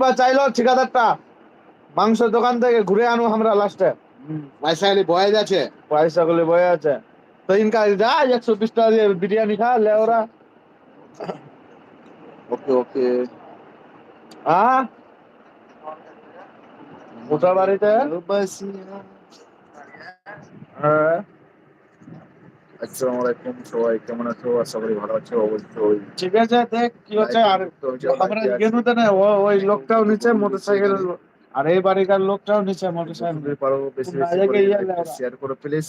বা চাইলো ঠিকাদারটা। মাংস দোকান থেকে ঘুরে আনু আমরা লাস্টে পয়সা এলে বয়েজ আছে পয়সা গুলি বয়ে আছে। তো ইনকা যা একশো বিশ টাকা দিয়ে বিরিয়ানি খা লে ওরা। ওকে ওকে। হ্যাঁ ওটা বাড়িতে? হ্যাঁ। আসসালামু আলাইকুম সবাই কেমন আছো? আশা করি ভালো আছো অবশ্যই ঠিক আছে দেখ কি হচ্ছে আর আমরা গেনুতে না ওই লোকটাও নিচে মোটরসাইকেল আর এই বাড়িকার লোকটাও নিচে মোটরসাইকেল পারো বেশি। শেয়ার করো প্লিজ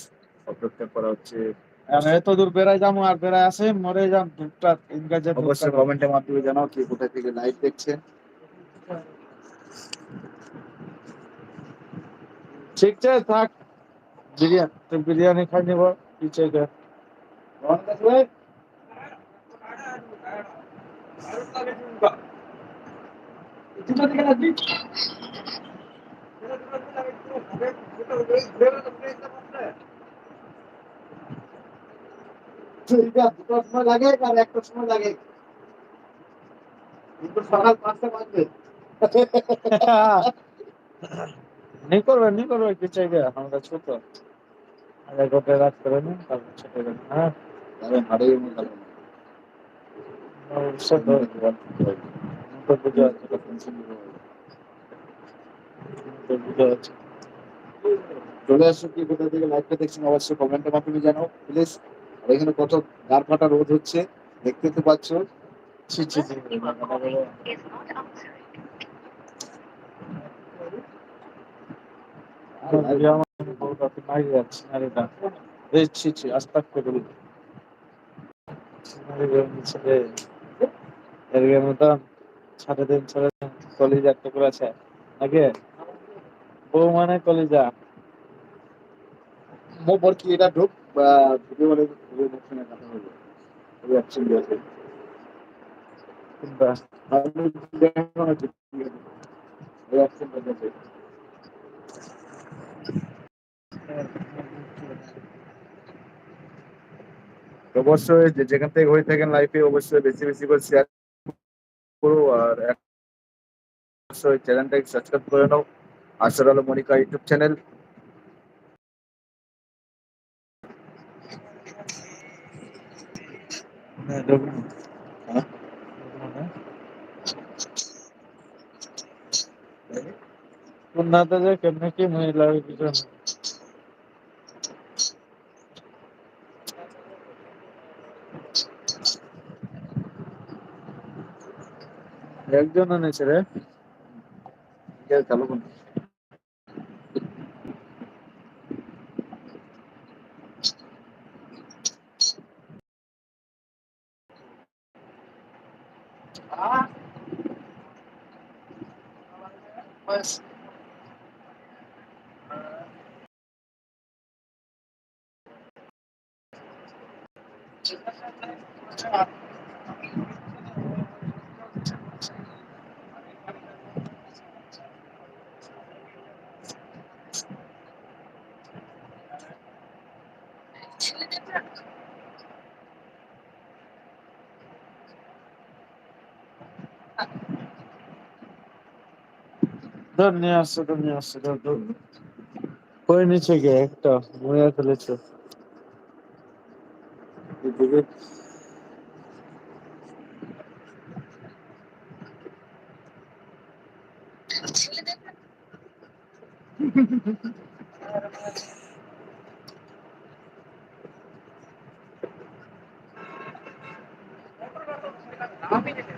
অপেক্ষা করা হচ্ছে। এত দূর বেড়াই যাব আর বেড়াই আসে মরে যাম দুটা তিন গাছে অবশ্যই কমেন্টের মাধ্যমে জানাও কি কোথা থেকে লাইভ দেখছেন। ঠিক আছে থাক। বিরিয়ানি তো বিরিয়ানি খাই নিব পিছে গে দুটোর সময় লাগে আর একটার সময় লাগে কিন্তু সকাল পাঁচটা বাজবে नहीं করবে नहीं করবে পিছে গে আমরা ছোট আগে গোটে রাত করে নি তারপর ছোট গে হ্যাঁ আরে হাড়েই গেল সব তো বুঝা আছে তো বুঝা আছে। চলে আসো কি কোথা থেকে? লাইভটা দেখছেন অবশ্যই কমেন্টের মাধ্যমে জানাও প্লিজ আর এখানে কত গার ফাটা রোদ হচ্ছে দেখতে তো পাচ্ছ। ছি ছি. আমি আমার যাচ্ছে না রে না এই ছি ছি আস্তাক করে বলি আরে নিচে রে এর মতো সাড়ে তিন সাড়ে তিন কলিজা একটা আছে। আগে? বউ মানে কলিজা। মো পর কি এটা ঢোক? বা ভিডিও বলে ভিডিও দেখছেন কথা হবে ওই অপশন দিয়েছে কোনটা আমি দেখো। না ওই অপশনটা দিয়েছে অবশ্যই যে যেখান থেকে হয়ে থাকেন লাইফে অবশ্যই বেশি বেশি করে শেয়ার করো আর অবশ্যই চ্যানেলটাকে সাবস্ক্রাইব করে নাও। আসার আলো মনিকা ইউটিউব চ্যানেল না। হ্যাঁ? যে কেমনে কি মহিলা কিছু না। একজন এনেছে রে ঠিক ধর, নিয়ে আসছে তো নিয়ে আসছে ধর ধর। কই নিচে গে একটা মরে ফেলেছে। দিদি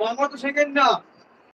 মামা তো সেকেন্ড না।